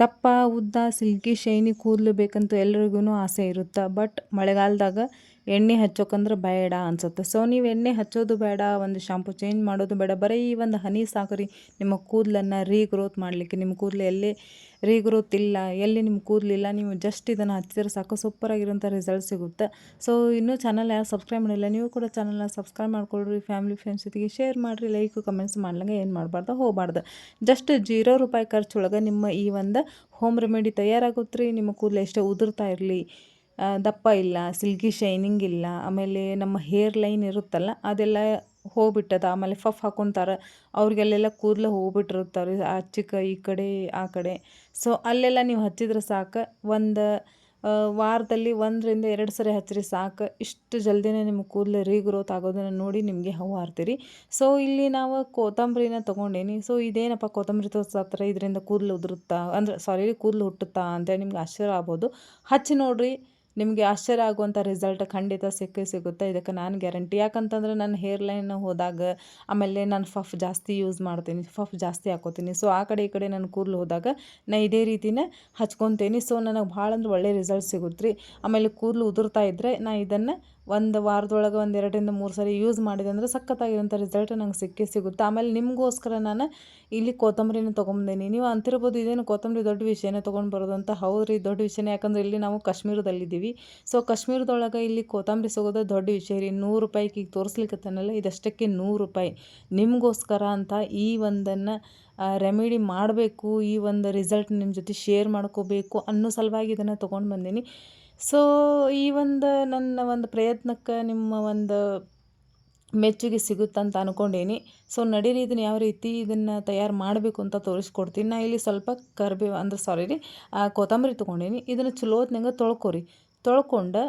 ದಪ್ಪ ಉದ್ದ silky shiny ಕೂದಲು ಬೇಕಂತ ಎಲ್ರಿಗೂ ಆಸೆ ಇರುತ್ತೆ? ಬಟ್ ಮಳೆಗಾಲದಾಗ ಎಣ್ಣೆ ಹಚ್ಚೋಕಂದ್ರೆ ಬೇಡ ಅನ್ಸುತ್ತೆ. ಸೊ ನೀವು ಎಣ್ಣೆ ಹಚ್ಚೋದು ಬೇಡ, ಒಂದು ಶಾಂಪು ಚೇಂಜ್ ಮಾಡೋದು ಬೇಡ. ಬರೀ ಈ ಒಂದು ಹನಿ ಸಾಕರಿ ನಿಮ್ಮ ಕೂದಲನ್ನು ರೀಗ್ರೋತ್ ಮಾಡಲಿಕ್ಕೆ, ನಿಮ್ಮ ಕೂದಲು ಎಲ್ಲಿ ರೀಗ್ರೋತ್ ಇಲ್ಲ, ಎಲ್ಲಿ ನಿಮ್ಮ ಕೂದಲಿಲ್ಲ ನೀವು ಜಸ್ಟ್ ಇದನ್ನು ಹಚ್ಚಿದ್ರೆ ಸಾಕು ಸೂಪರಾಗಿರೋಂಥ ರಿಸಲ್ಟ್ ಸಿಗುತ್ತೆ. ಸೊ ಇನ್ನೂ ಚಾನಲ್ ಯಾರು ಸಬ್ಸ್ಕ್ರೈಬ್ ಮಾಡಿಲ್ಲ, ನೀವು ಕೂಡ ಚಾನಲ್ನ ಸಬ್ಸ್ಕ್ರೈಬ್ ಮಾಡ್ಕೊಳ್ರಿ. ಫ್ಯಾಮಿಲಿ ಫ್ರೆಂಡ್ಸ್ ಜೊತೆಗೆ ಶೇರ್ ಮಾಡಿರಿ ಲೈಕ್ ಕಮೆಂಟ್ಸ್ ಮಾಡ್ಲಂಗೆ ಏನು ಮಾಡಬಾರ್ದು, ಹೋಗಬಾರ್ದು. ಜಸ್ಟ್ ಜೀರೋ ರೂಪಾಯಿ ಖರ್ಚೊಳಗೆ ನಿಮ್ಮ ಈ ಒಂದು ಹೋಮ್ ರೆಮಿಡಿ ತಯಾರಾಗುತ್ತೆ ರೀ. ನಿಮ್ಮ ಕೂದಲು ಎಷ್ಟೇ ಉದುರ್ತಾ ಇರಲಿ ದಪ್ಪ ಇಲ್ಲ ಸಿಲ್ಕಿ ಶೈನಿಂಗ್ ಇಲ್ಲ, ಆಮೇಲೆ ನಮ್ಮ ಹೇರ್ ಲೈನ್ ಇರುತ್ತಲ್ಲ, ಅದೆಲ್ಲ ಹೋಗ್ಬಿಟ್ಟದ, ಆಮೇಲೆ ಫಫ್ ಹಾಕೊತಾರೆ, ಅವ್ರಿಗೆಲ್ಲೆಲ್ಲ ಕೂದಲು ಹೋಗ್ಬಿಟ್ಟಿರುತ್ತಾರೆ ಆ ಚಿಕ್ಕ ಈ ಕಡೆ, ಆ ಕಡೆ. ಸೊ ಅಲ್ಲೆಲ್ಲ ನೀವು ಹಚ್ಚಿದ್ರೆ ಸಾಕು, ಒಂದು ವಾರದಲ್ಲಿ ಒಂದರಿಂದ ಎರಡು ಸರಿ ಹಚ್ಚಿರಿ ಸಾಕು, ಇಷ್ಟು ಜಲ್ದಿನೇ ನಿಮ್ಮ ಕೂದಲು ರೀಗ್ರೋತ್ ಆಗೋದನ್ನು ನೋಡಿ ನಿಮಗೆ ಹೂವು ಹಾರ್ತೀರಿ ಸೊ ಇಲ್ಲಿ ನಾವು ಕೊತ್ತಂಬರಿನ ತೊಗೊಂಡೇನಿ ಸೊ ಇದೇನಪ್ಪ ಕೊತ್ತಂಬರಿ ತೋರ್ಸತ್ತರ ಇದರಿಂದ ಕೂದಲು ಉದುರುತ್ತಾ, ಅಂದ್ರೆ ಸಾರಿ ಕೂದಲು ಹುಟ್ಟುತ್ತಾ ಅಂತೇಳಿ ನಿಮ್ಗೆ ಆಶ್ಚರ್ಯ ಆಗ್ಬೋದು. ಹಚ್ಚಿ ನೋಡಿರಿ ನಿಮಗೆ ಆಶ್ಚರ್ಯ ಆಗುವಂಥ ರಿಸಲ್ಟ್ ಖಂಡಿತ ಸಿಕ್ಕೇ ಸಿಗುತ್ತೆ. ಇದಕ್ಕೆ ನಾನು ಗ್ಯಾರಂಟಿ ಯಾಕಂತಂದ್ರೆ ನನ್ನ ಹೇರ್ ಲೈನ್ ಹೋದಾಗ ಆಮೇಲೆ ನಾನು ಫಫ್ ಜಾಸ್ತಿ ಯೂಸ್ ಮಾಡ್ತೀನಿ ಫಫ್ ಜಾಸ್ತಿ ಹಾಕೋತೀನಿ. ಸೊ ಆ ಕಡೆ ಈ ಕಡೆ ನಾನು ಕೂದಲು ಹೋದಾಗ ನಾ ಇದೇ ರೀತಿನೇ ಹಚ್ಕೊತೀನಿ. ಸೊ ನನಗೆ ಭಾಳ ಅಂದ್ರೆ ಒಳ್ಳೆ ರಿಸಲ್ಟ್ ಸಿಗುತ್ತೆ ರೀ ಆಮೇಲೆ ಕೂದಲು ಉದುರ್ತಾ ಇದ್ದರೆ ನಾ ಇದನ್ನು ಒಂದು ವಾರದೊಳಗೆ ಒಂದು ಎರಡರಿಂದ ಮೂರು ಸರಿ ಯೂಸ್ ಮಾಡಿದೆ ಅಂದರೆ ಸಖತ್ತಾಗಿರೋಂಥ ರಿಸಲ್ಟ್ ನಂಗೆ ಸಿಕ್ಕೇ ಸಿಗುತ್ತೆ. ಆಮೇಲೆ ನಿಮಗೋಸ್ಕರ ನಾನು ಇಲ್ಲಿ ಕೊತ್ತಂಬರಿನ ತೊಗೊಂಬಂದೇನಿ. ನೀವು ಅಂತಿರ್ಬೋದು ಇದೇನು ಕೊತ್ತಂಬರಿ ದೊಡ್ಡ ವಿಷಯನೇ ತೊಗೊಂಡು ಬರೋದು ಅಂತ ಹೌದು ರೀ ದೊಡ್ಡ ವಿಷಯನೇ. ಯಾಕಂದ್ರೆ ಇಲ್ಲಿ ನಾವು ಕಾಶ್ಮೀರದಲ್ಲಿದ್ದೀವಿ. ಸೊ ಕಾಶ್ಮೀರದೊಳಗೆ ಇಲ್ಲಿ ಕೊತ್ತಂಬರಿ ಸಿಗೋದು ದೊಡ್ಡ ವಿಷಯ ರೀ. ನೂರು ರೂಪಾಯಿಗೆ ಈಗ ತೋರಿಸ್ಲಿಕ್ಕತ್ತನಲ್ಲ ಇದಷ್ಟಕ್ಕೆ ನೂರು ರೂಪಾಯಿ. ನಿಮಗೋಸ್ಕರ ಅಂತ ಈ ಒಂದನ್ನು ರೆಮಿಡಿ ಮಾಡಬೇಕು, ಈ ಒಂದು ರಿಸಲ್ಟ್ ನಿಮ್ಮ ಜೊತೆ ಶೇರ್ ಮಾಡ್ಕೋಬೇಕು ಅನ್ನೋ ಸಲುವಾಗಿ ಇದನ್ನು ತೊಗೊಂಡು ಬಂದೀನಿ. ಸೊ ಈ ಒಂದು ನನ್ನ ಒಂದು ಪ್ರಯತ್ನಕ್ಕೆ ನಿಮ್ಮ ಒಂದು ಮೆಚ್ಚುಗೆ ಸಿಗುತ್ತಂತ ಅಂದ್ಕೊಂಡೇನಿ ಸೊ ನಡೀರಿ, ಇದನ್ನು ಯಾವ ರೀತಿ ಇದನ್ನು ತಯಾರು ಮಾಡಬೇಕು ಅಂತ ತೋರಿಸ್ಕೊಡ್ತೀನಿ. ನಾ ಇಲ್ಲಿ ಸ್ವಲ್ಪ ಕರ್ಬೇವು ಅಂದ್ರೆ ಸಾರಿ ರೀ ಕೊತ್ತಂಬರಿ ತೊಗೊಂಡೇನಿ. ಇದನ್ನು ಚಲೋ ಹೊತ್ನಾಗ ತೊಳ್ಕೊರಿ. ತೊಳ್ಕೊಂಡು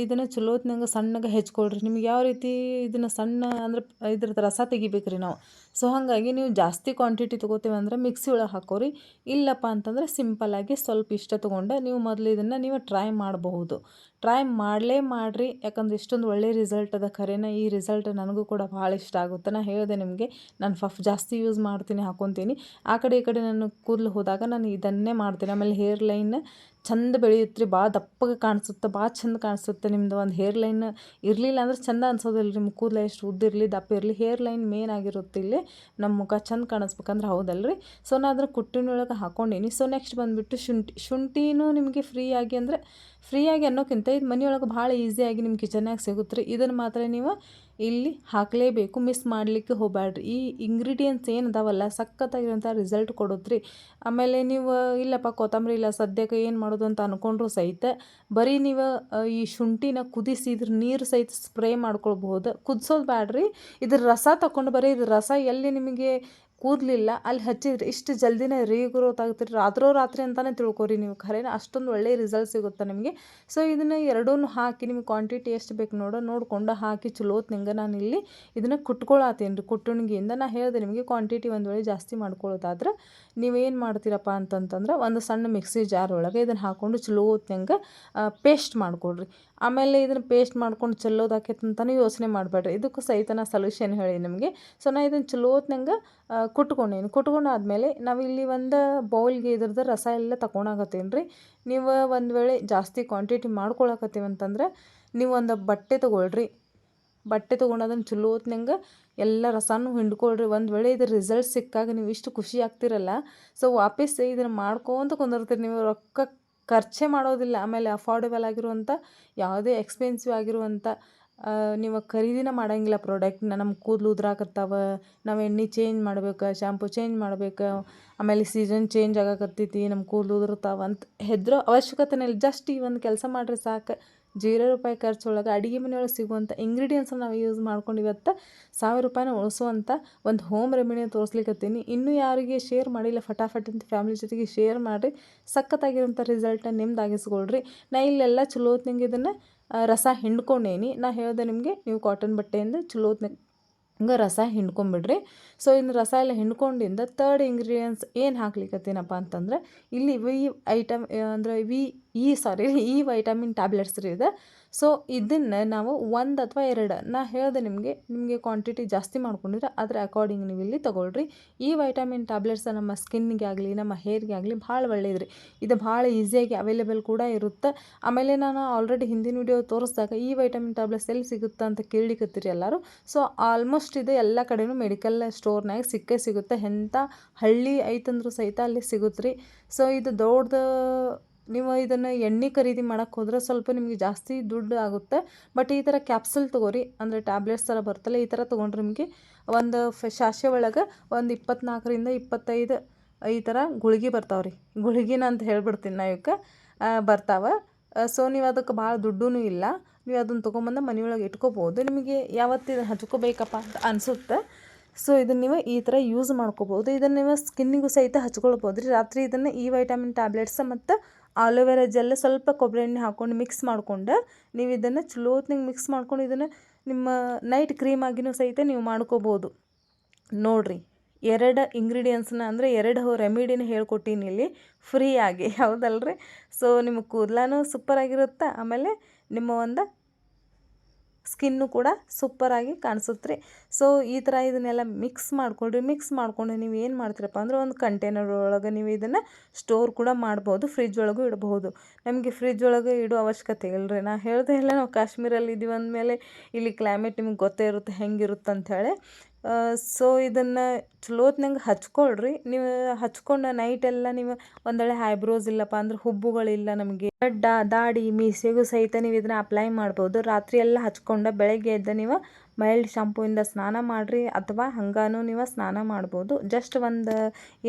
ಇದನ್ನು ಚಲೋ ಹೊತ್ನಾಗ ಸಣ್ಣಗೆ ಹೆಚ್ಕೊಳ್ರಿ. ನಿಮ್ಗೆ ಯಾವ ರೀತಿ ಇದನ್ನು ಸಣ್ಣ ಅಂದ್ರೆ ಇದ್ರದ್ದು ರಸ ತೆಗಿಬೇಕು ರೀ ನಾವು. ಸೊ ಹಾಗಾಗಿ ನೀವು ಜಾಸ್ತಿ ಕ್ವಾಂಟಿಟಿ ತೊಗೋತೀವಿ ಅಂದ್ರೆ ಮಿಕ್ಸಿ ಒಳಗೆ ಹಾಕೋರಿ. ಇಲ್ಲಪ್ಪ ಅಂತಂದ್ರೆ ಸಿಂಪಲ್ಲಾಗಿ ಸ್ವಲ್ಪ ಇಷ್ಟ ತೊಗೊಂಡು ನೀವು ಮೊದಲು ಇದನ್ನು ನೀವು ಟ್ರೈ ಮಾಡಬಹುದು. ಟ್ರೈ ಮಾಡಲೇ ಮಾಡಿರಿ, ಯಾಕಂದ್ರೆ ಇಷ್ಟೊಂದು ಒಳ್ಳೆ ರಿಸಲ್ಟ್ ಅದ. ಖರೇನ ಈ ರಿಸಲ್ಟ್ ನನಗೂ ಕೂಡ ಭಾಳ ಇಷ್ಟ ಆಗುತ್ತೆ. ನಾನು ಹೇಳಿದೆ ನಿಮಗೆ, ನಾನು ಫಫ್ ಜಾಸ್ತಿ ಯೂಸ್ ಮಾಡ್ತೀನಿ, ಹಾಕೊತೀನಿ. ಆ ಕಡೆ ಈ ಕಡೆ ನಾನು ಕೂದಲು ಹೋದಾಗ ನಾನು ಇದನ್ನೇ ಮಾಡ್ತೀನಿ. ಆಮೇಲೆ ಹೇರ್ ಲೈನ್ ಚಂದ ಬೆಳೆಯುತ್ತೆ ರೀ ಭಾಳ ದಪ್ಪಗೆ ಕಾಣಿಸುತ್ತೆ ಭಾಳ ಚಂದ ಕಾಣಿಸುತ್ತೆ ನಿಮ್ಮದು ಒಂದು ಹೇರ್ ಲೈನ್ ಇರಲಿಲ್ಲ ಅಂದ್ರೆ ಚಂದ ಅನ್ಸೋದಿಲ್ಲ ನಿಮ್ಮ ಕೂದಲು ಎಷ್ಟು ಉದ್ದಿರಲಿ ದಪ್ಪ ಇರಲಿ ಹೇರ್ ಲೈನ್ ಮೇನ್ ಆಗಿರುತ್ತೆ ಇಲ್ಲಿ. ನಮ್ಮ ಮುಖ ಚಂದ ಕಾಣಿಸ್ಬೇಕಂದ್ರೆ ಹೌದಲ್ರಿ. ಸೊ ನಾನು ಅದ್ರ ಕುಟ್ಟಿನೊಳಗೆ ಹಾಕ್ಕೊಂಡಿನಿ ಸೊ ನೆಕ್ಸ್ಟ್ ಬಂದುಬಿಟ್ಟು ಶುಂಠಿ. ಶುಂಠಿನೂ ನಿಮಗೆ ಫ್ರೀಯಾಗಿ ಅಂದರೆ ಫ್ರೀಯಾಗಿ ಅನ್ನೋಕ್ಕಿಂತ ಇದು ಮನೆಯೊಳಗೆ ಭಾಳ ಈಸಿಯಾಗಿ ನಿಮ್ಮ ಕಿಚನ್ಯಾಗ ಸಿಗುತ್ತೆ ರೀ ಇದನ್ನು ಮಾತ್ರ ನೀವು ಇಲ್ಲಿ ಹಾಕಲೇಬೇಕು. ಮಿಸ್ ಮಾಡಲಿಕ್ಕೆ ಹೋಗಬೇಡ್ರಿ ಈ ಇಂಗ್ರೀಡಿಯೆಂಟ್ಸ್ ಏನು ಅದಾವಲ್ಲ, ಸಖತ್ತಾಗಿರೋಂಥ ರಿಸಲ್ಟ್ ಕೊಡುತ್ತೆ ಆಮೇಲೆ ನೀವು, ಇಲ್ಲಪ್ಪ, ಕೊತ್ತಂಬರಿ ಇಲ್ಲ, ಸದ್ಯಕ್ಕೆ ಏನು ಮಾಡೋದು ಅಂತ ಅಂದ್ಕೊಂಡ್ರು ಸಹಿತ ಬರೀ ನೀವು ಈ ಶುಂಠಿನ ಕುದಿಸಿ ಇದ್ರ ನೀರು ಸಹಿತ ಸ್ಪ್ರೇ ಮಾಡ್ಕೊಳ್ಬಹುದು. ಕುದಿಸೋದು ಬೇಡ್ರಿ ಇದ್ರ ರಸ ತಗೊಂಡು ಬರೀ ಇದ್ರ ರಸ ಎಲ್ಲಿ ನಿಮಗೆ ಕೂದಲಿಲ್ಲ. ಅಲ್ಲಿ ಹಚ್ಚಿದ್ರೆ ಇಷ್ಟು ಜಲ್ದಿನೇ ರೀಗ್ರೋತ್ ಆಗುತ್ತೆ ರಾತ್ರೋ ರಾತ್ರಿ ಅಂತಲೇ ತಿಳ್ಕೊರಿ ನೀವು. ಖರೇನ ಅಷ್ಟೊಂದು ಒಳ್ಳೆಯ ರಿಸಲ್ಟ್ ಸಿಗುತ್ತೆ ನಿಮಗೆ? ಸೊ ಇದನ್ನು ಎರಡೂ ಹಾಕಿ ನಿಮಗೆ ಕ್ವಾಂಟಿಟಿ ಎಷ್ಟು ಬೇಕು ನೋಡೋ. ನೋಡಿಕೊಂಡು ಹಾಕಿ ಚಲೋತ್ ನಿಂಗೆ ನಾನು ಇಲ್ಲಿ ಇದನ್ನು ಕುಟ್ಕೊಳತ್ತೀನಿ ರೀ ಕುಟ್ಟುಣಿಗೆಯಿಂದ ನಾನು ಹೇಳಿದೆ ನಿಮಗೆ ಕ್ವಾಂಟಿಟಿ ಒಂದು ವೇಳೆ ಜಾಸ್ತಿ ಮಾಡ್ಕೊಳ್ಳೋದಾದ್ರೆ ನೀವೇನು ಮಾಡ್ತೀರಪ್ಪ ಅಂತಂತಂದ್ರೆ ಒಂದು ಸಣ್ಣ ಮಿಕ್ಸಿ ಜಾರ್ ಒಳಗೆ ಇದನ್ನು ಹಾಕ್ಕೊಂಡು ಚಲೋತ್ನಂಗೆ ಪೇಸ್ಟ್ ಮಾಡಿಕೊಡ್ರಿ ಆಮೇಲೆ ಇದನ್ನು ಪೇಸ್ಟ್ ಮಾಡ್ಕೊಂಡು ಚೆಲ್ಲೋದಾಕೈತೆ ಅಂತಲೂ ಯೋಚನೆ ಮಾಡಬೇಡ್ರಿ. ಇದಕ್ಕೂ ಸಹಿತ ನಾ ಸೊಲ್ಯೂಷನ್ ಹೇಳಿ ನಿಮಗೆ. ಸೊ ನಾ ಇದನ್ನು ಚಲೋತ್ನಂಗೆ ಕುಟ್ಕೊಂಡೇನಿ. ಕುಟ್ಕೊಂಡಾದ್ಮೇಲೆ ನಾವಿಲ್ಲಿ ಒಂದು ಬೌಲ್ಗೆ ಇದ್ರದ್ದು ರಸ ಎಲ್ಲ ತಗೊಂಡಾಗತ್ತೇನು ರೀ ನೀವು ಒಂದು ವೇಳೆ ಜಾಸ್ತಿ ಕ್ವಾಂಟಿಟಿ ಮಾಡ್ಕೊಳಕತ್ತೀವಿ ಅಂತಂದ್ರೆ ನೀವು ಒಂದು ಬಟ್ಟೆ ತೊಗೊಳ್ರಿ. ಬಟ್ಟೆ ತೊಗೊಂಡು ಅದನ್ನು ಚಲೋ ಹೊತ್ನಂಗೆ ಎಲ್ಲ ರಸನೂ ಹಿಂಡ್ಕೊಳ್ರಿ. ಒಂದು ವೇಳೆ ಇದ್ರ ರಿಸಲ್ಟ್ ಸಿಕ್ಕಾಗ ನೀವು ಇಷ್ಟು ಖುಷಿ ಆಗ್ತಿರಲ್ಲ. ಸೊ ವಾಪಸ್ ಇದನ್ನು ಮಾಡ್ಕೊಂತ ಕುಂದಿರ್ತೀರಿ ನೀವು. ರೊಕ್ಕ ಖರ್ಚೇ ಮಾಡೋದಿಲ್ಲ, ಆಮೇಲೆ ಅಫೋರ್ಡೆಬಲ್ ಆಗಿರುವಂಥ ಯಾವುದೇ ಎಕ್ಸ್ಪೆನ್ಸಿವ್ ಆಗಿರುವಂಥ ನೀವು ಖರೀದಿನ ಮಾಡೋಂಗಿಲ್ಲ ಪ್ರಾಡಕ್ಟ್ನ ನಮ್ಮ ಕೂದಲು ಉದ್ರಾಕತ್ತಾವ, ನಾವು ಎಣ್ಣೆ ಚೇಂಜ್ ಮಾಡ್ಬೇಕು ಶ್ಯಾಂಪು ಚೇಂಜ್ ಮಾಡ್ಬೇಕು, ಆಮೇಲೆ ಸೀಸನ್ ಚೇಂಜ್ ಆಗಕತ್ತೈತಿ ನಮ್ಮ ಕೂದಲು ಉದುರ್ತಾವ ಅಂತ ಹೆದರೋ ಅವಶ್ಯಕತೆನೇ ಜಸ್ಟ್ ಈ ಒಂದು ಕೆಲಸ ಮಾಡಿರಿ ಸಾಕು. ಜೀರೋ ರೂಪಾಯಿ ಖರ್ಚೊಳಗೆ ಅಡುಗೆ ಮನೆಯೊಳಗೆ ಸಿಗುವಂಥ ಇಂಗ್ರೀಡಿಯೆಂಟ್ಸ್ ನಾವು ಯೂಸ್ ಮಾಡ್ಕೊಂಡು ಇವತ್ತು ಸಾವಿರ ರೂಪಾಯಿನ ಉಳಿಸುವಂಥ ಒಂದು ಹೋಮ್ ರೆಮಿಡಿ ತೋರಿಸ್ಲಿಕ್ಕತ್ತೀನಿ ಇನ್ನೂ ಯಾರಿಗೆ ಶೇರ್ ಮಾಡಿಲ್ಲ, ಫಟಾಫಟ್ ಅಂತ ಫ್ಯಾಮಿಲಿ ಜೊತೆಗೆ ಶೇರ್ ಮಾಡಿರಿ ಸಖತ್ತಾಗಿರೋಂಥ ರಿಸಲ್ಟನ್ನ ನಿಮ್ದಾಗಿಸ್ಕೊಳ್ರಿ ನಾ ಇಲ್ಲೆಲ್ಲ ಚಲೋ ಇದನ್ನು ರಸ ಹಿಂಡ್ಕೊಂಡೇನಿ. ನಾ ಹೇಳಿದೆ ನಿಮಗೆ, ನೀವು ಕಾಟನ್ ಬಟ್ಟೆಯಿಂದ ಚಲೋ ಹಂಗೆ ರಸ ಹಿಂಡ್ಕೊಂಬಿಡ್ರಿ. ಸೊ ಇನ್ನು ರಸ ಎಲ್ಲ ಹಿಂಡ್ಕೊಂಡಿಂದ ತರ್ಡ್ ಇಂಗ್ರೀಡಿಯೆಂಟ್ಸ್ ಏನು ಹಾಕ್ಲಿಕ್ಕತ್ತೀನಪ್ಪ ಅಂತಂದ್ರೆ, ಇಲ್ಲಿ ವಿ ಐಟಮ್ ಅಂದರೆ ವಿ ಈ ಸಾರಿ ಈ ವೈಟಮಿನ್ ಟ್ಯಾಬ್ಲೆಟ್ಸ್ ರೀ ಇದೆ. ಸೊ ಇದನ್ನು ನಾವು ಒಂದು ಅಥವಾ ಎರಡು, ನಾ ಹೇಳಿದೆ ನಿಮಗೆ ನಿಮಗೆ ಕ್ವಾಂಟಿಟಿ ಜಾಸ್ತಿ ಮಾಡ್ಕೊಂಡಿದ್ರೆ ಅದರ ಅಕಾರ್ಡಿಂಗ್ ನೀವು ಇಲ್ಲಿ ತೊಗೊಳ್ರಿ. ಈ ವೈಟಮಿನ್ ಟ್ಯಾಬ್ಲೆಟ್ಸ್ ನಮ್ಮ ಸ್ಕಿನ್ಗೆ ಆಗಲಿ, ನಮ್ಮ ಹೇರ್ಗೆ ಆಗಲಿ ಭಾಳ ಒಳ್ಳೇದು ರೀ ಇದು ಭಾಳ ಈಸಿಯಾಗಿ ಅವೈಲೇಬಲ್ ಕೂಡ ಇರುತ್ತೆ. ಆಮೇಲೆ ನಾನು ಆಲ್ರೆಡಿ ಹಿಂದಿನ ವಿಡಿಯೋ ತೋರಿಸಿದಾಗ ಈ ವೈಟಮಿನ್ ಟ್ಯಾಬ್ಲೆಟ್ಸ್ ಎಲ್ಲಿ ಸಿಗುತ್ತೆ ಅಂತ ಕೇಳಿಕತ್ತೀರಿ ಎಲ್ಲರೂ. ಸೊ ಆಲ್ಮೋಸ್ಟ್ ಇದು ಎಲ್ಲ ಕಡೆನೂ ಮೆಡಿಕಲ್ ಸ್ಟೋರ್ನಾಗ ಸಿಕ್ಕೇ ಸಿಗುತ್ತೆ. ಎಂಥ ಹಳ್ಳಿ ಐತಂದ್ರೂ ಸಹಿತ ಅಲ್ಲಿ ಸಿಗುತ್ತೆ ರೀ ಸೊ ಇದು ದೊಡ್ಡದು ನೀವು ಇದನ್ನು ಎಣ್ಣೆ ಖರೀದಿ ಮಾಡೋಕ್ಕೆ ಹೋದ್ರೆ ಸ್ವಲ್ಪ ನಿಮಗೆ ಜಾಸ್ತಿ ದುಡ್ಡು ಆಗುತ್ತೆ. ಬಟ್ ಈ ಥರ ಕ್ಯಾಪ್ಸೂಲ್ ತೊಗೋರಿ, ಅಂದರೆ ಟ್ಯಾಬ್ಲೆಟ್ಸ್ ಥರ ಬರ್ತಲ್ಲ ಈ ಥರ ತೊಗೊಂಡ್ರೆ ನಿಮಗೆ ಒಂದು ಫ ಶಾಸೆ ಒಳಗೆ ಒಂದು ಇಪ್ಪತ್ನಾಲ್ಕರಿಂದ ಇಪ್ಪತ್ತೈದು ಈ ಥರ ಗುಳಿಗೆ ರೀ ಗುಳಿಗಿನ ಅಂತ ಹೇಳ್ಬಿಡ್ತೀನಿ ನಾ ಇವಕ್ಕೆ ಬರ್ತಾವೆ. ಸೊ ನೀವು ಅದಕ್ಕೆ ಭಾಳ ದುಡ್ಡೂ ಇಲ್ಲ. ನೀವು ಅದನ್ನು ತೊಗೊಂಬಂದು ಮನೆಯೊಳಗೆ ಇಟ್ಕೋಬೋದು. ನಿಮಗೆ ಯಾವತ್ತು ಇದನ್ನು ಹಚ್ಕೋಬೇಕಪ್ಪ ಅಂತ ಅನಿಸುತ್ತೆ. ಸೊ ಇದನ್ನು ನೀವು ಈ ಥರ ಯೂಸ್ ಮಾಡ್ಕೋಬೋದು. ಇದನ್ನು ನೀವು ಸ್ಕಿನ್ನಿಗೂ ಸಹಿತ ಹಚ್ಕೊಳ್ಬೋದು ರೀ ರಾತ್ರಿ ಇದನ್ನು ಈ ವೈಟಮಿನ್ ಟ್ಯಾಬ್ಲೆಟ್ಸ್ ಮತ್ತು ಆಲೋವೆರಾ ಜೆಲ್ ಸ್ವಲ್ಪ ಕೊಬ್ಬರಿ ಎಣ್ಣೆ ಹಾಕ್ಕೊಂಡು ಮಿಕ್ಸ್ ಮಾಡ್ಕೊಂಡು ನೀವು ಇದನ್ನು ಚಲೋತ್ನಾಗ ಮಿಕ್ಸ್ ಮಾಡ್ಕೊಂಡು ಇದನ್ನು ನಿಮ್ಮ ನೈಟ್ ಕ್ರೀಮ್ ಆಗಿನೂ ಸಹಿತ ನೀವು ಮಾಡ್ಕೋಬೋದು. ನೋಡಿರಿ, ಎರಡು ಇಂಗ್ರೀಡಿಯೆಂಟ್ಸ್ನ ಅಂದರೆ ಎರಡು ರೆಮಿಡಿನ ಹೇಳ್ಕೊಟ್ಟೀನಿ ಇಲ್ಲಿ ಫ್ರೀಯಾಗಿ ಹೌದಲ್ರಿ? ಸೊ ನಿಮ್ಮ ಕೂದಲೂ ಸೂಪರಾಗಿರುತ್ತೆ ಆಮೇಲೆ ನಿಮ್ಮ ಒಂದು ಸ್ಕಿನ್ನು ಕೂಡ ಸೂಪರಾಗಿ ಕಾಣಿಸುತ್ತೆ ರೀ. ಸೊ ಈ ಥರ ಇದನ್ನೆಲ್ಲ ಮಿಕ್ಸ್ ಮಾಡಿಕೊಂಡ್ರಿ ಮಿಕ್ಸ್ ಮಾಡಿಕೊಂಡು ನೀವು ಏನು ಮಾಡ್ತೀರಪ್ಪ ಅಂದ್ರೆ ಒಂದು ಕಂಟೈನರ್ ಒಳಗೆ ನೀವು ಇದನ್ನು ಸ್ಟೋರ್ ಕೂಡ ಮಾಡ್ಬೋದು ಫ್ರಿಜ್ ಒಳಗೂ ಇಡಬಹುದು ನಮಗೆ ಫ್ರಿಜ್ ಒಳಗೆ ಇಡೋ ಅವಶ್ಯಕತೆ ಇಲ್ಲರಿ ನಾ ಹೇಳಿದೆ ಎಲ್ಲ ನಾವು ಕಾಶ್ಮೀರಲ್ಲಿ ಇದೀವಿ ಅಂದಮೇಲೆ ಇಲ್ಲಿ ಕ್ಲೈಮೇಟ್ ನಿಮ್ಗೆ ಗೊತ್ತೇ ಇರುತ್ತೆ ಹೆಂಗಿರುತ್ತೆ ಅಂಥೇಳಿ ಸೊ ಇದನ್ನು ಚಲೋತ್ನಂಗೆ ಹಚ್ಕೊಳ್ರಿ. ನೀವು ಹಚ್ಕೊಂಡು ನೈಟೆಲ್ಲ ನೀವು ಒಂದೊಳ್ಳೆ ಹೈಬ್ರೋಸ್ ಇಲ್ಲಪ್ಪ ಅಂದ್ರೆ ಹುಬ್ಬುಗಳಿಲ್ಲ ನಮಗೆ. ದಾಡಿ, ಮೀಸೆಗೂ ಸಹಿತ ನೀವು ಇದನ್ನ ಅಪ್ಲೈ ಮಾಡ್ಬೋದು. ರಾತ್ರಿ ಎಲ್ಲ ಹಚ್ಕೊಂಡು ಬೆಳಗ್ಗೆ ಎದ್ದು ನೀವು ಮೈಲ್ಡ್ ಶಾಂಪೂಯಿಂದ ಸ್ನಾನ ಮಾಡಿರಿ ಅಥವಾ ಹಂಗಾನು ನೀವು ಸ್ನಾನ ಮಾಡ್ಬೋದು. ಜಸ್ಟ್ ಒಂದು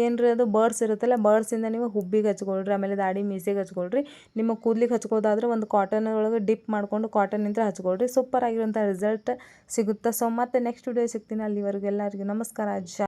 ಏನರ ಅದು ಬರ್ಡ್ಸ್ ಇರುತ್ತಲ್ಲ, ಬರ್ಡ್ಸಿಂದ ನೀವು ಹುಬ್ಬಿಗೆ ಹಚ್ಕೊಳ್ರಿ, ಆಮೇಲೆ ದಾಡಿ ಮೀಸೆಗೆ ಹಚ್ಕೊಳ್ರಿ. ನಿಮ್ಮ ಕೂದಲಿಗೆ ಹಚ್ಕೋದಾದ್ರೆ ಒಂದು ಕಾಟನ್ ಒಳಗೆ ಡಿಪ್ ಮಾಡಿಕೊಂಡು ಕಾಟನ್ನಿಂದ ಹಚ್ಕೊಳ್ರಿ. ಸೂಪರ್ ಆಗಿರೋಂಥ ರಿಸಲ್ಟ್ ಸಿಗುತ್ತೆ? ಸೊ ಮತ್ತೆ ನೆಕ್ಸ್ಟ್ ವಿಡಿಯೋ ಸಿಗ್ತೀನಿ ಅಲ್ಲಿವರೆಗೂ ಎಲ್ಲರಿಗೂ. ನಮಸ್ಕಾರ ಅಜ್ಜ